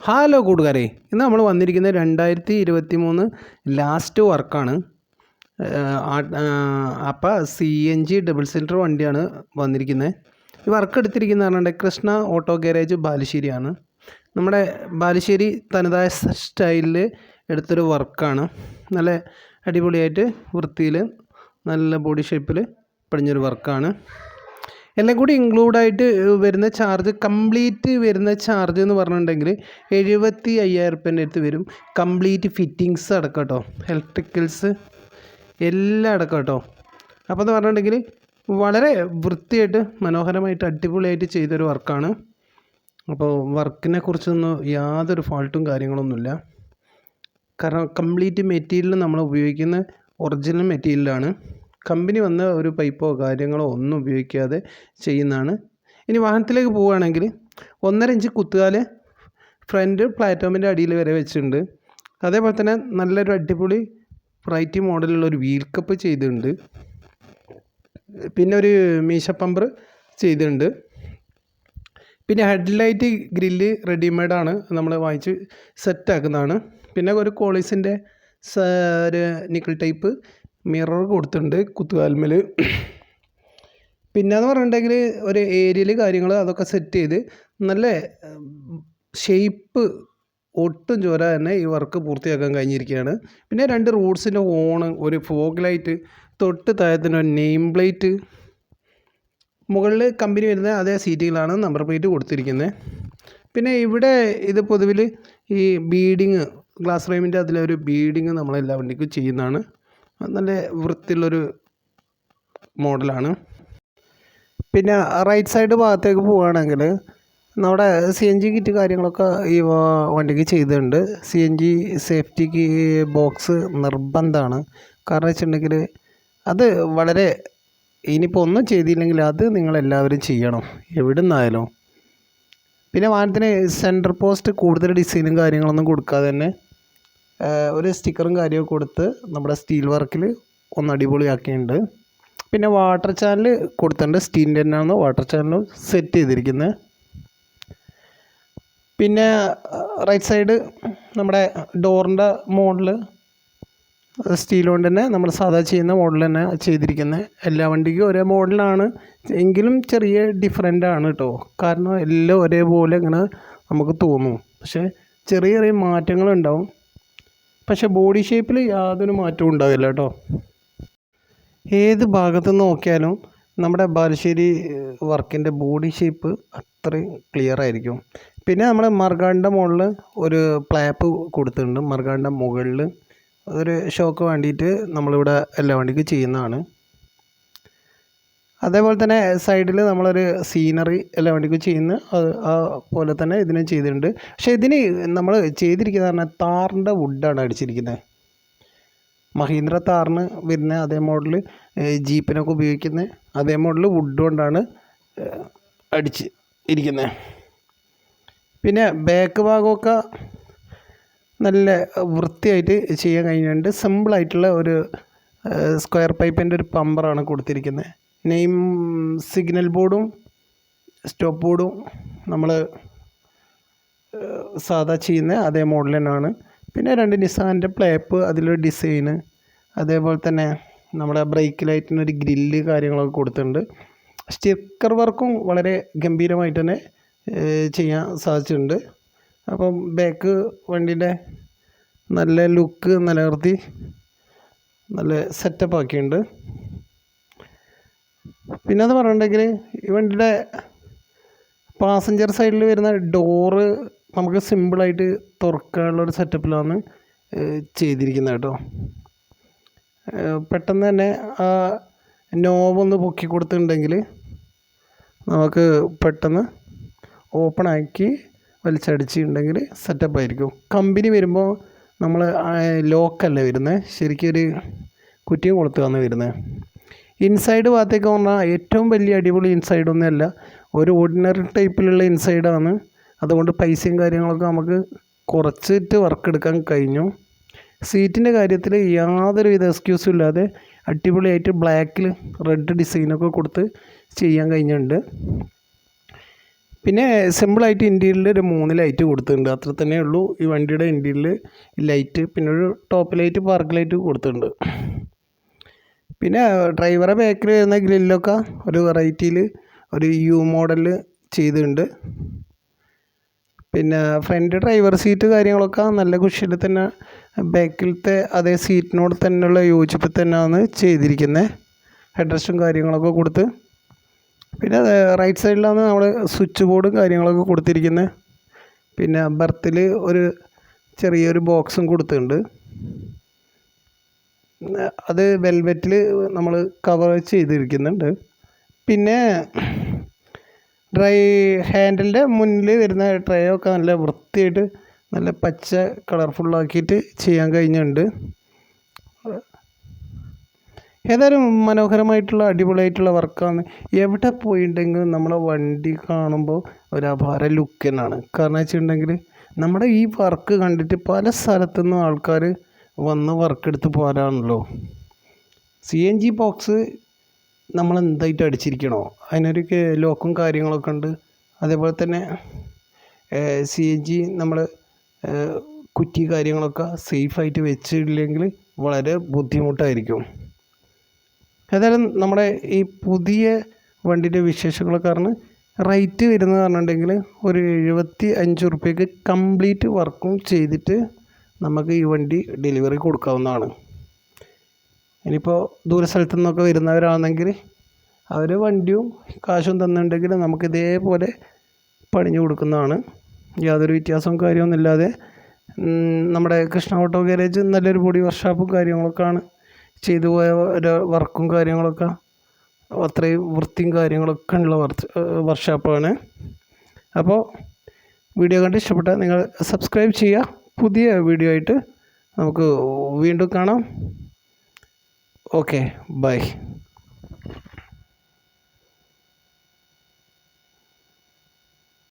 Hello കൂട്ടുകാരെ. ഇന്ന് നമ്മൾ വന്നിരിക്കുന്ന രണ്ടായിരത്തി ഇരുപത്തി മൂന്ന് ലാസ്റ്റ് വർക്കാണ് അപ്പോൾ C N G double cylinder വണ്ടിയാണ് വന്നിരിക്കുന്നത് ഈ വർക്ക് എടുത്തിരിക്കുന്ന പറഞ്ഞാൽ കൃഷ്ണ ഓട്ടോ ഗാരേജ് ബാലുശ്ശേരിയാണ്. നമ്മുടെ ബാലുശ്ശേരി തനതായ സ്റ്റൈലിൽ എടുത്തൊരു വർക്കാണ് നല്ല അടിപൊളിയായിട്ട് വൃത്തിയിൽ നല്ല ബോഡി ഷേപ്പിൽ പടിഞ്ഞൊരു വർക്കാണ് എല്ലാം കൂടി ഇൻക്ലൂഡായിട്ട് വരുന്ന ചാർജ് കംപ്ലീറ്റ് വരുന്ന ചാർജ് എന്ന് പറഞ്ഞിട്ടുണ്ടെങ്കിൽ എഴുപത്തി അയ്യായിരം റുപ്യേന്റെ അടുത്ത് വരും. കംപ്ലീറ്റ് ഫിറ്റിങ്സ് അടക്കം കേട്ടോ ഇലക്ട്രിക്കൽസ് എല്ലാം അടക്കം കേട്ടോ അപ്പോൾ എന്ന് പറഞ്ഞിട്ടുണ്ടെങ്കിൽ വളരെ വൃത്തിയായിട്ട് മനോഹരമായിട്ട് അടിപൊളിയായിട്ട് ചെയ്തൊരു വർക്കാണ്. അപ്പോൾ വർക്കിനെ കുറിച്ചൊന്നും യാതൊരു ഫാൾട്ടും കാര്യങ്ങളൊന്നുമില്ല കാരണം കംപ്ലീറ്റ് മെറ്റീരിയൽ നമ്മൾ ഉപയോഗിക്കുന്ന ഒറിജിനൽ മെറ്റീരിയലാണ് കമ്പനി വന്ന ഒരു പൈപ്പോ കാര്യങ്ങളോ ഒന്നും ഉപയോഗിക്കാതെ ചെയ്യുന്നതാണ്. ഇനി വാഹനത്തിലേക്ക് പോവുകയാണെങ്കിൽ ഒന്നര ഇഞ്ച് കുത്തുകാൽ ഫ്രണ്ട് പ്ലാറ്റ്ഫോമിന്റെ അടിയിൽ വരെ വെച്ചിട്ടുണ്ട്. അതേപോലെ തന്നെ നല്ലൊരു അടിപൊളി ഫ്രൈറ്റി മോഡലുള്ള ഒരു വീൽ കപ്പ് ചെയ്തിട്ടുണ്ട്. പിന്നെ ഒരു മീശ പമ്പർ ചെയ്തിട്ടുണ്ട്. പിന്നെ ഹെഡ്ലൈറ്റ് ഗ്രില്ല് റെഡിമെയ്ഡാണ് നമ്മൾ വാങ്ങിച്ച് സെറ്റാക്കുന്നതാണ്. പിന്നെ ഒരു കോളീസിന്റെ ഒരു നിക്കിൾ ടൈപ്പ് മിറർ കൊടുത്തിട്ടുണ്ട് കുത്തുകാൽമേൽ പിന്നെ എന്ന് പറഞ്ഞിട്ടുണ്ടെങ്കിൽ ഒരു ഏരിയയിൽ കാര്യങ്ങൾ അതൊക്കെ സെറ്റ് ചെയ്ത് നല്ല ഷേപ്പ് ഒട്ടും ചോര തന്നെ ഈ വർക്ക് പൂർത്തിയാക്കാൻ കഴിഞ്ഞിരിക്കുകയാണ്. പിന്നെ രണ്ട് റൂട്ട്സിന്റെ ഓണ് ഒരു ഫോഗ് ലൈറ്റ് തൊട്ട് താഴത്തിന് ഒരു നെയിം പ്ലേറ്റ് മുകളിൽ കമ്പനി വരുന്ന അതേ സീറ്റുകളാണ് നമ്പർ പ്ലേറ്റ് കൊടുത്തിരിക്കുന്നത് പിന്നെ ഇവിടെ ഇത് പൊതുവിൽ ഈ ബീഡിങ് ഗ്ലാസ് ഫ്രെയിമിന്റെ അതിലൊരു ബീഡിങ് നമ്മളെല്ലാ വണ്ടിക്കും ചെയ്യുന്നതാണ്. നല്ല വൃത്തിയുള്ളൊരു മോഡലാണ്. പിന്നെ റൈറ്റ് സൈഡ് ഭാഗത്തേക്ക് പോവുകയാണെങ്കിൽ നമ്മുടെ സി എൻ ജി കിറ്റ് കാര്യങ്ങളൊക്കെ ഈ വണ്ടിക്ക് ചെയ്തിട്ടുണ്ട്. സി എൻ ജി സേഫ്റ്റിക്ക് ബോക്സ് നിർബന്ധമാണ്. കാരണം വെച്ചിട്ടുണ്ടെങ്കിൽ അത് വളരെ ഇനിയിപ്പോൾ ഒന്നും ചെയ്തില്ലെങ്കിൽ അത് നിങ്ങളെല്ലാവരും ചെയ്യണം. എവിടെ നിന്നായാലും പിന്നെ വാഹനത്തിന് സെന്റർ പോസ്റ്റ് കൂടുതൽ ഡിസൈനും കാര്യങ്ങളൊന്നും കൊടുക്കാതെ തന്നെ ഒരു സ്റ്റിക്കറും കാര്യമൊക്കെ കൊടുത്ത് നമ്മുടെ സ്റ്റീൽ വർക്കിൽ ഒന്ന് അടിപൊളിയാക്കിയിട്ടുണ്ട്. പിന്നെ വാട്ടർ ചാനൽ കൊടുത്തിട്ടുണ്ട്. സ്റ്റീലിന്റെ തന്നെയാണ് വാട്ടർ ചാനൽ സെറ്റ് ചെയ്തിരിക്കുന്നത് പിന്നെ റൈറ്റ് സൈഡ് നമ്മുടെ ഡോറിന്റെ മോഡൽ സ്റ്റീൽ കൊണ്ട് തന്നെ നമ്മൾ സാധാ ചെയ്യുന്ന മോഡൽ തന്നെ ചെയ്തിരിക്കുന്നത് എല്ലാ വണ്ടിക്കും ഒരേ മോഡലാണ്. എങ്കിലും ചെറിയ ഡിഫറെന്റ് ആണ് കേട്ടോ കാരണം എല്ലാം ഒരേപോലെ ഇങ്ങനെ നമുക്ക് തോന്നും. പക്ഷേ ചെറിയ ചെറിയ മാറ്റങ്ങളുണ്ടാവും. പക്ഷെ ബോഡി ഷേപ്പിൽ യാതൊരു മാറ്റവും ഉണ്ടാവില്ല കേട്ടോ. ഏത് ഭാഗത്ത് നോക്കിയാലും നമ്മുടെ ബാലുശ്ശേരി വർക്കിന്റെ ബോഡി ഷേപ്പ് അത്രയും ക്ലിയർ ആയിരിക്കും. പിന്നെ നമ്മൾ മർഗാണിന്റെ മുകളിൽ ഒരു പ്ലാപ്പ് കൊടുത്തിട്ടുണ്ട്. മർഗാണിന്റെ മുകളിൽ അതൊരു ഷോക്ക് വേണ്ടിയിട്ട് നമ്മളിവിടെ എല്ലാ വണ്ടിക്കും ചെയ്യുന്നതാണ്. അതേപോലെ തന്നെ സൈഡിൽ നമ്മളൊരു സീനറി എല്ലാ വണ്ടിക്കും ചെയ്യുന്ന പോലെ തന്നെ ഇതിനും ചെയ്തിട്ടുണ്ട്. പക്ഷേ ഇതിന് നമ്മൾ ചെയ്തിരിക്കുന്നത് പറഞ്ഞാൽ താറിന്റെ വുഡാണ് അടിച്ചിരിക്കുന്നത് മഹീന്ദ്ര താറിന് വരുന്ന അതേ മോഡൽ ജീപ്പിനൊക്കെ ഉപയോഗിക്കുന്ന അതേ മോഡൽ വുഡ് കൊണ്ടാണ് അടിച്ച് ഇരിക്കുന്നത് പിന്നെ ബാക്ക് ഭാഗമൊക്കെ നല്ല വൃത്തിയായിട്ട് ചെയ്യാൻ കഴിഞ്ഞിട്ടുണ്ട്. സിമ്പിളായിട്ടുള്ള ഒരു സ്ക്വയർ പൈപ്പിന്റെ ഒരു പമ്പറാണ് കൊടുത്തിരിക്കുന്നത് നെയിം സിഗ്നൽ ബോർഡും സ്റ്റോപ്പ് ബോർഡും നമ്മൾ സാധാ ചെയ്യുന്ന അതേ മോഡൽ തന്നെയാണ്. പിന്നെ രണ്ട് നിസാന്റെ പ്ലേപ്പ് അതിലൊരു ഡിസൈന് അതേപോലെ തന്നെ നമ്മുടെ ബ്രേക്ക് ലൈറ്റിനൊരു ഗ്രില്ല് കാര്യങ്ങളൊക്കെ കൊടുത്തിട്ടുണ്ട്. സ്റ്റിക്കർ വർക്കും വളരെ ഗംഭീരമായിട്ട് തന്നെ ചെയ്യാൻ സാധിച്ചിട്ടുണ്ട്. അപ്പം ബാക്ക് വണ്ടിന്റെ നല്ല ലുക്ക് നിലനിർത്തി നല്ല സെറ്റപ്പ് ആക്കിയിട്ടുണ്ട്. പിന്നെ അത് പറഞ്ഞിട്ടുണ്ടെങ്കിൽ ഈ വണ്ടിയുടെ പാസഞ്ചർ സൈഡിൽ വരുന്ന ഡോറ് നമുക്ക് സിമ്പിളായിട്ട് തുറക്കാനുള്ള ഒരു സെറ്റപ്പിലാണ് ചെയ്തിരിക്കുന്നത് കേട്ടോ. പെട്ടെന്ന് തന്നെ ആ നോബൊന്ന് പൊക്കി കൊടുത്തിട്ടുണ്ടെങ്കിൽ നമുക്ക് പെട്ടെന്ന് ഓപ്പൺ ആക്കി വലിച്ചടിച്ചിട്ടുണ്ടെങ്കിൽ സെറ്റപ്പ് ആയിരിക്കും. കമ്പനി വരുമ്പോൾ നമ്മൾ ലോക്കല്ല വരുന്നത് ശരിക്കും ഒരു കുറ്റിയും കൊളുത്തുകയാണ് വരുന്നത് ഇൻസൈഡ് ഭാഗത്തേക്ക് പറഞ്ഞാൽ ഏറ്റവും വലിയ അടിപൊളി ഇൻസൈഡ് ഒന്നുമല്ല. ഒരു ഓർഡിനറി ടൈപ്പിലുള്ള ഇൻസൈഡാണ് അതുകൊണ്ട് പൈസയും കാര്യങ്ങളൊക്കെ നമുക്ക് കുറച്ചിട്ട് വർക്ക് എടുക്കാൻ കഴിഞ്ഞു. സീറ്റിന്റെ കാര്യത്തിൽ യാതൊരുവിധ എക്സ്ക്യൂസും ഇല്ലാതെ അടിപൊളിയായിട്ട് ബ്ലാക്കിൽ റെഡ് ഡിസൈനൊക്കെ കൊടുത്ത് ചെയ്യാൻ കഴിഞ്ഞിട്ടുണ്ട്. പിന്നെ സിമ്പിളായിട്ട് ഇന്റീരിയറിൽ ഒരു മൂന്ന് ലൈറ്റ് കൊടുത്തിട്ടുണ്ട്. അത്ര തന്നെ ഉള്ളൂ. ഈ വണ്ടിയുടെ ഇന്റീരിയറിൽ ലൈറ്റ് പിന്നെ ഒരു ടോപ്പ് ലൈറ്റ് പാർക്ക് ലൈറ്റ് കൊടുത്തിട്ടുണ്ട്. പിന്നെ ഡ്രൈവറെ ബാക്കിൽ വരുന്ന ഗ്രില്ലൊക്കെ ഒരു വെറൈറ്റിയിൽ ഒരു യു മോഡലിൽ ചെയ്തിട്ടുണ്ട്. പിന്നെ ഫ്രണ്ട് ഡ്രൈവർ സീറ്റ് കാര്യങ്ങളൊക്കെ നല്ല കുഷ്യനിൽ തന്നെ ബാക്കിലത്തെ അതേ സീറ്റിനോട് തന്നെയുള്ള യോജിപ്പിൽ തന്നെയാണ് ചെയ്തിരിക്കുന്നത് ഹെഡ്രസ്റ്റും കാര്യങ്ങളൊക്കെ കൊടുത്ത്. പിന്നെ റൈറ്റ് സൈഡിലാണ് നമ്മൾ സ്വിച്ച് ബോർഡും കാര്യങ്ങളൊക്കെ കൊടുത്തിരിക്കുന്നത് പിന്നെ ബർത്തിൽ ഒരു ചെറിയൊരു ബോക്സും കൊടുത്തിട്ടുണ്ട്. അത് വെൽവെറ്റിൽ നമ്മൾ കവർ ചെയ്തിരിക്കുന്നുണ്ട്. പിന്നെ ഡ്രൈ ഹാൻഡിലിന്റെ മുന്നിൽ വരുന്ന ട്രേ ഒക്കെ നല്ല വൃത്തിയായിട്ട് നല്ല പച്ച കളർഫുള്ളാക്കിയിട്ട് ചെയ്യാൻ കഴിഞ്ഞിട്ടുണ്ട്. ഏതായാലും മനോഹരമായിട്ടുള്ള അടിപൊളിയായിട്ടുള്ള വർക്കാണ്. എവിടെ പോയിട്ടുണ്ടെങ്കിലും നമ്മളെ വണ്ടി കാണുമ്പോൾ ഒരു അപാര ലുക്ക് തന്നെയാണ്. കാരണം വെച്ചിട്ടുണ്ടെങ്കിൽ നമ്മുടെ ഈ വർക്ക് കണ്ടിട്ട് പല സ്ഥലത്തുനിന്നും ആൾക്കാർ വന്ന് വർക്ക് എടുത്ത് പോരാണല്ലോ. സി എൻ ജി ബോക്സ് നമ്മൾ എന്തായിട്ട് അടിച്ചിരിക്കണോ? അതിനൊരു ലോക്കും കാര്യങ്ങളൊക്കെ ഉണ്ട്. അതേപോലെ തന്നെ സി എൻ ജി നമ്മൾ കുറ്റി കാര്യങ്ങളൊക്കെ സേഫായിട്ട് വെച്ചില്ലെങ്കിൽ വളരെ ബുദ്ധിമുട്ടായിരിക്കും. ഏതായാലും നമ്മുടെ ഈ പുതിയ വണ്ടിയുടെ വിശേഷങ്ങൾ കാരണം റേറ്റ് വരുന്നത് പറഞ്ഞിട്ടുണ്ടെങ്കിൽ ഒരു എഴുപത്തി അഞ്ച് റുപ്യക്ക് കംപ്ലീറ്റ് വർക്കും ചെയ്തിട്ട് നമുക്ക് ഈ വണ്ടി ഡെലിവറി കൊടുക്കാവുന്നതാണ്. ഇനിയിപ്പോൾ ദൂര സ്ഥലത്തു നിന്നൊക്കെ വരുന്നവരാണെങ്കിൽ അവർ വണ്ടിയും കാശും തന്നിട്ടുണ്ടെങ്കിൽ നമുക്ക് ഇതേപോലെ പണിഞ്ഞു കൊടുക്കുന്നതാണ്. യാതൊരു വ്യത്യാസവും കാര്യമൊന്നുമില്ലാതെ ഇല്ലാതെ നമ്മുടെ കൃഷ്ണ ഓട്ടോ ഗാരേജ് നല്ലൊരു പൊടി വർക്ക്ഷോപ്പും കാര്യങ്ങളൊക്കെയാണ് ചെയ്തു പോയ വർക്കും കാര്യങ്ങളൊക്കെ. അത്രയും വൃത്തിയും കാര്യങ്ങളൊക്കെ ഉള്ള വർക്ക്ഷോപ്പാണ് അപ്പോൾ വീഡിയോ കണ്ട് ഇഷ്ടപ്പെട്ടാൽ നിങ്ങൾ സബ്സ്ക്രൈബ് ചെയ്യുക. പുതിയ വീഡിയോ ആയിട്ട് നമുക്ക് വീണ്ടും കാണാം. Okay bye